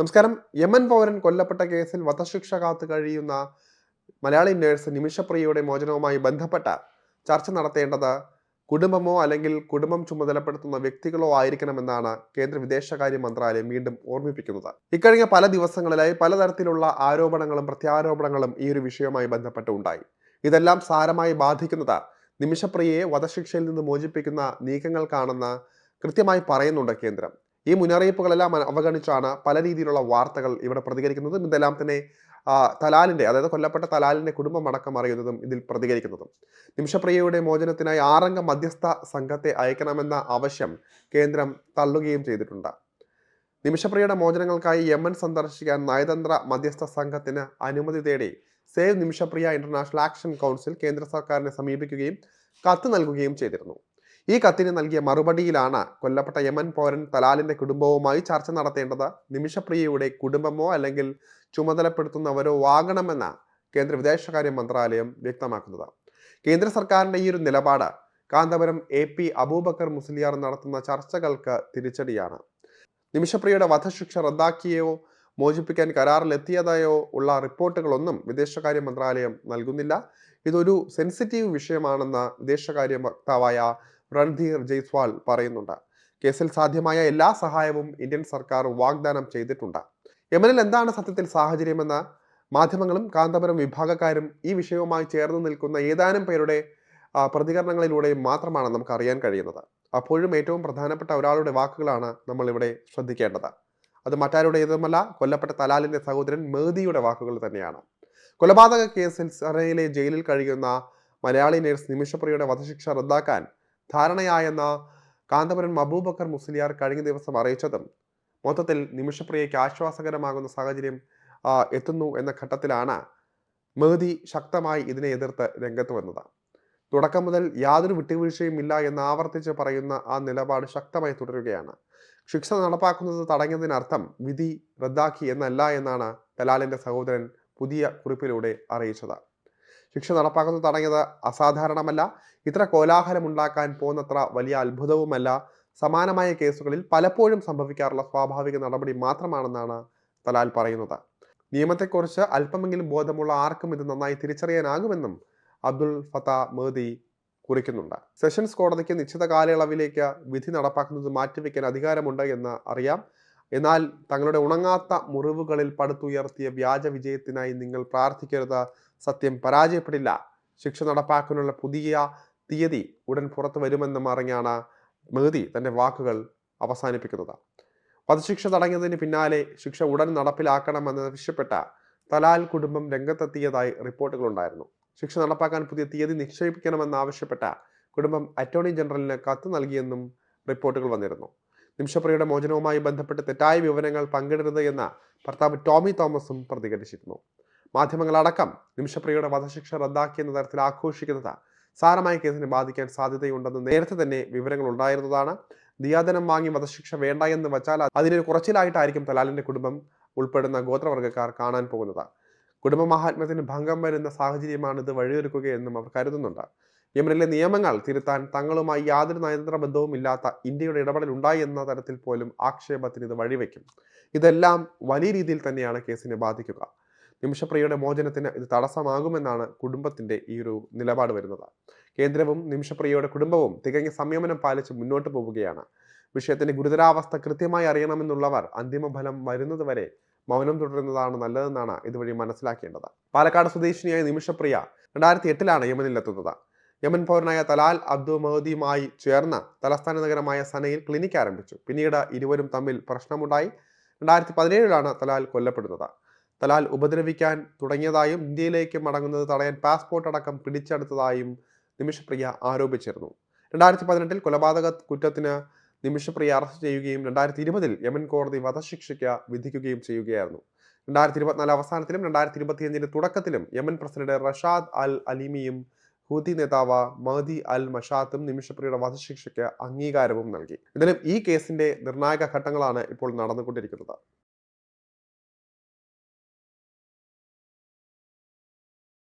നമസ്കാരം. യമൻ പൗരൻ കൊല്ലപ്പെട്ട കേസിൽ വധശിക്ഷ കാത്തു കഴിയുന്ന മലയാളി നേഴ്സ് നിമിഷപ്രിയയുടെ മോചനവുമായി ബന്ധപ്പെട്ട ചർച്ച നടത്തേണ്ടത് കുടുംബമോ അല്ലെങ്കിൽ കുടുംബം ചുമതലപ്പെടുത്തുന്ന വ്യക്തികളോ ആയിരിക്കണമെന്നാണ് കേന്ദ്ര വിദേശകാര്യ മന്ത്രാലയം വീണ്ടും ഓർമ്മിപ്പിക്കുന്നത്. ഇക്കഴിഞ്ഞ പല ദിവസങ്ങളിലായി പലതരത്തിലുള്ള ആരോപണങ്ങളും പ്രത്യാരോപണങ്ങളും ഈ ഒരു വിഷയവുമായി ബന്ധപ്പെട്ട് ഉണ്ടായി. ഇതെല്ലാം സാരമായി ബാധിക്കുന്നത് നിമിഷപ്രിയയെ വധശിക്ഷയിൽ നിന്ന് മോചിപ്പിക്കുന്ന നീക്കങ്ങൾക്കാണെന്ന് കൃത്യമായി പറയുന്നുണ്ട് കേന്ദ്രം. ഈ മുന്നറിയിപ്പുകളെല്ലാം അവഗണിച്ചാണ് പല രീതിയിലുള്ള വാർത്തകൾ ഇവിടെ പ്രതികരിക്കുന്നതും ഇതെല്ലാം തന്നെ തലാലിന്റെ അതായത് കൊല്ലപ്പെട്ട തലാലിന്റെ കുടുംബം അടക്കം അറിയുന്നതും ഇതിൽ പ്രതികരിക്കുന്നതും. നിമിഷപ്രിയയുടെ മോചനത്തിനായി ആറംഗ മധ്യസ്ഥ സംഘത്തെ അയക്കണമെന്ന ആവശ്യം കേന്ദ്രം തള്ളുകയും ചെയ്തിട്ടുണ്ട്. നിമിഷപ്രിയയുടെ മോചനങ്ങൾക്കായി യമൻ സന്ദർശിക്കാൻ നയതന്ത്ര മധ്യസ്ഥ സംഘത്തിന് അനുമതി തേടി save Nimishapriya international action council കേന്ദ്ര സർക്കാരിനെ സമീപിക്കുകയും കത്ത് നൽകുകയും ചെയ്തിരുന്നു. ഈ കത്തിന് നൽകിയ മറുപടിയിലാണ് കൊല്ലപ്പെട്ട യമൻ പോരൻ തലാലിന്റെ കുടുംബവുമായി ചർച്ച നടത്തേണ്ടത്. നിമിഷപ്രിയയുടെ കുടുംബമോ അല്ലെങ്കിൽ ചുമതലപ്പെടുത്തുന്നവരോ ആകണമെന്ന് കേന്ദ്ര വിദേശകാര്യ മന്ത്രാലയം വ്യക്തമാക്കുന്നത്. കേന്ദ്ര സർക്കാരിന്റെ ഈ ഒരു നിലപാട് കാന്തപുരം എ പി അബൂബക്കർ മുസ്ലിയാർ നടത്തുന്ന ചർച്ചകൾക്ക് തിരിച്ചടിയാണ്. നിമിഷപ്രിയയുടെ വധശിക്ഷ റദ്ദാക്കിയോ മോചിപ്പിക്കാൻ കരാറിലെത്തിയതായോ ഉള്ള റിപ്പോർട്ടുകളൊന്നും വിദേശകാര്യ മന്ത്രാലയം നൽകുന്നില്ല. ഇതൊരു സെൻസിറ്റീവ് വിഷയമാണെന്ന് വിദേശകാര്യ വക്താവായ രൺധീർ ജയ്സ്വാൾ പറയുന്നുണ്ട്. കേസിൽ സാധ്യമായ എല്ലാ സഹായവും ഇന്ത്യൻ സർക്കാർ വാഗ്ദാനം ചെയ്തിട്ടുണ്ട്. യമനിൽ എന്താണ് സത്യത്തിൽ സാഹചര്യമെന്ന് മാധ്യമങ്ങളും കാന്തപുരം വിഭാഗക്കാരും ഈ വിഷയവുമായി ചേർന്ന് നിൽക്കുന്ന ഏതാനും പേരുടെ പ്രതികരണങ്ങളിലൂടെ മാത്രമാണ് നമുക്ക് അറിയാൻ കഴിയുന്നത്. അപ്പോഴും ഏറ്റവും പ്രധാനപ്പെട്ട ഒരാളുടെ വാക്കുകളാണ് നമ്മൾ ഇവിടെ ശ്രദ്ധിക്കേണ്ടത്. അത് മറ്റാരുടേതുമല്ല കൊല്ലപ്പെട്ട തലാലിന്റെ സഹോദരൻ മേദിയുടെ വാക്കുകൾ തന്നെയാണ്. കൊലപാതക കേസിൽ സറയിലെ ജയിലിൽ കഴിയുന്ന മലയാളി നേഴ്സ് നിമിഷപ്രിയയുടെ വധശിക്ഷ റദ്ദാക്കാൻ ധാരണയായെന്ന കാന്തപുരൻ മബൂബക്കർ മുസ്ലിയാർ കഴിഞ്ഞ ദിവസം അറിയിച്ചതും മൊത്തത്തിൽ നിമിഷപ്രിയയ്ക്ക് ആശ്വാസകരമാകുന്ന സാഹചര്യം എത്തുന്നു എന്ന ഘട്ടത്തിലാണ് മെഹ്ദി ശക്തമായി ഇതിനെ എതിർത്ത് രംഗത്ത് വന്നത്. തുടക്കം മുതൽ യാതൊരു വിട്ടുവീഴ്ചയും ഇല്ല എന്ന് ആവർത്തിച്ച് പറയുന്ന ആ നിലപാട് ശക്തമായി തുടരുകയാണ്. ശിക്ഷ നടപ്പാക്കുന്നത് തടഞ്ഞതിനർത്ഥം വിധി റദ്ദാക്കി എന്നല്ല എന്നാണ് തലാലിന്റെ സഹോദരൻ പുതിയ കുറിപ്പിലൂടെ അറിയിച്ചത്. ശിക്ഷ നടപ്പാക്കുന്നത് തടഞ്ഞത് അസാധാരണമല്ല. ഇത്ര കോലാഹലമുണ്ടാക്കാൻ പോകുന്നത്ര വലിയ അത്ഭുതവുമല്ല. സമാനമായ കേസുകളിൽ പലപ്പോഴും സംഭവിക്കാറുള്ള സ്വാഭാവിക നടപടി മാത്രമാണെന്നാണ് തലാൽ പറയുന്നത്. നിയമത്തെക്കുറിച്ച് അല്പമെങ്കിലും ബോധമുള്ള ആർക്കും ഇത് നന്നായി തിരിച്ചറിയാനാകുമെന്നും അബ്ദുൾ ഫത്ത മേദി കുറിക്കുന്നുണ്ട്. സെഷൻസ് കോടതിക്ക് നിശ്ചിത കാലയളവിലേക്ക് വിധി നടപ്പാക്കുന്നത് മാറ്റിവെക്കാൻ അധികാരമുണ്ട് എന്ന് അറിയാം. എന്നാൽ തങ്ങളുടെ ഉണങ്ങാത്ത മുറിവുകളിൽ പടുത്തുയർത്തിയ വ്യാജ വിജയത്തിനായി നിങ്ങൾ പ്രാർത്ഥിക്കരുത്. സത്യം പരാജയപ്പെടില്ല. ശിക്ഷ നടപ്പാക്കാനുള്ള പുതിയ തീയതി ഉടൻ പുറത്തു വരുമെന്നും അറിഞ്ഞാണ് മെഹുതി തന്റെ വാക്കുകൾ അവസാനിപ്പിക്കുന്നത്. വധശിക്ഷ തടഞ്ഞതിന് പിന്നാലെ ശിക്ഷ ഉടൻ നടപ്പിലാക്കണമെന്ന് ആവശ്യപ്പെട്ട തലാൽ കുടുംബം രംഗത്തെത്തിയതായി റിപ്പോർട്ടുകളുണ്ടായിരുന്നു ശിക്ഷ നടപ്പാക്കാൻ പുതിയ തീയതി നിക്ഷേപിക്കണമെന്നാവശ്യപ്പെട്ട കുടുംബം അറ്റോർണി ജനറലിന് കത്ത് നൽകിയെന്നും റിപ്പോർട്ടുകൾ വന്നിരുന്നു. നിമിഷപ്രിയയുടെ മോചനവുമായി ബന്ധപ്പെട്ട് തെറ്റായ വിവരങ്ങൾ പങ്കിടരുത് എന്ന ഭർത്താവ് ടോമി തോമസും പ്രതികരിച്ചിരുന്നു. മാധ്യമങ്ങളടക്കം നിമിഷപ്രിയയുടെ വധശിക്ഷ റദ്ദാക്കിയെന്ന തരത്തിൽ ആഘോഷിക്കുന്നത് സാരമായ കേസിനെ ബാധിക്കാൻ സാധ്യതയുണ്ടെന്ന് നേരത്തെ തന്നെ വിവരങ്ങൾ ഉണ്ടായിരുന്നതാണ് ദിയാദനം വാങ്ങി വധശിക്ഷ വേണ്ട എന്ന് വച്ചാൽ അതിനൊരു കുറച്ചിലായിട്ടായിരിക്കും തലാലിന്റെ കുടുംബം ഉൾപ്പെടുന്ന ഗോത്രവർഗക്കാർ കാണാൻ പോകുന്നത്. കുടുംബ മഹാത്മ്യത്തിന് ഭംഗം വരുന്ന സാഹചര്യമാണ് ഇത് വഴിയൊരുക്കുകയെന്നും അവർ കരുതുന്നുണ്ട്. യമനിലെ നിയമങ്ങൾ തിരുത്താൻ തങ്ങളുമായി യാതൊരു നയതന്ത്ര ബന്ധവും ഇല്ലാത്ത ഇന്ത്യയുടെ ഇടപെടൽ ഉണ്ടായി എന്ന തരത്തിൽ പോലും ആക്ഷേപത്തിന് ഇത് വഴിവെക്കും. ഇതെല്ലാം വലിയ രീതിയിൽ തന്നെയാണ് കേസിനെ ബാധിക്കുക. നിമിഷപ്രിയയുടെ മോചനത്തിന് ഇത് തടസ്സമാകുമെന്നാണ് കുടുംബത്തിന്റെ ഈ ഒരു നിലപാട് വരുന്നത്. കേന്ദ്രവും നിമിഷപ്രിയയുടെ കുടുംബവും തികഞ്ഞ സംയമനം പാലിച്ച് മുന്നോട്ട് പോവുകയാണ്. വിഷയത്തിന്റെ ഗുരുതരാവസ്ഥ കൃത്യമായി അറിയണമെന്നുള്ളവർ അന്തിമ ഫലം വരുന്നതുവരെ മൗനം തുടരുന്നതാണ് നല്ലതെന്നാണ് ഇതുവഴി മനസ്സിലാക്കേണ്ടത്. പാലക്കാട് സ്വദേശിനിയായ നിമിഷപ്രിയ രണ്ടായിരത്തി എട്ടിലാണ് യമനിലെത്തുന്നത്. യമൻ പൗരനായ തലാൽ അബ്ദു മഹദിയുമായി ചേർന്ന തലസ്ഥാന നഗരമായ സനയിൽ ക്ലിനിക് ആരംഭിച്ചു. പിന്നീട് ഇരുവരും തമ്മിൽ പ്രശ്നമുണ്ടായി. രണ്ടായിരത്തി പതിനേഴിലാണ് തലാൽ കൊല്ലപ്പെടുന്നത്. തലാൽ ഉപദ്രവിക്കാൻ തുടങ്ങിയതായും ഇന്ത്യയിലേക്ക് മടങ്ങുന്നത് തടയാൻ പാസ്പോർട്ട് അടക്കം പിടിച്ചെടുത്തതായും നിമിഷപ്രിയ ആരോപിച്ചിരുന്നു. രണ്ടായിരത്തി പതിനെട്ടിൽ കൊലപാതക കുറ്റത്തിന് നിമിഷപ്രിയ അറസ്റ്റ് ചെയ്യുകയും രണ്ടായിരത്തി ഇരുപതിൽ യമൻ കോടതി വധശിക്ഷയ്ക്ക് വിധിക്കുകയും ചെയ്യുകയായിരുന്നു. രണ്ടായിരത്തി ഇരുപത്തിനാല് അവസാനത്തിലും രണ്ടായിരത്തി ഇരുപത്തിയഞ്ചിന്റെ തുടക്കത്തിലും യമൻ പ്രസിഡന്റ് റഷാദ് അൽ അലിമിയും ഹൂതി നേതാവ് മഹദി അൽ മഷാത്തും നിമിഷപ്രിയുടെ വധശിക്ഷയ്ക്ക് അംഗീകാരവും നൽകി. ഇതിലും ഈ കേസിന്റെ നിർണായക ഘട്ടങ്ങളാണ് ഇപ്പോൾ നടന്നുകൊണ്ടിരിക്കുന്നത്.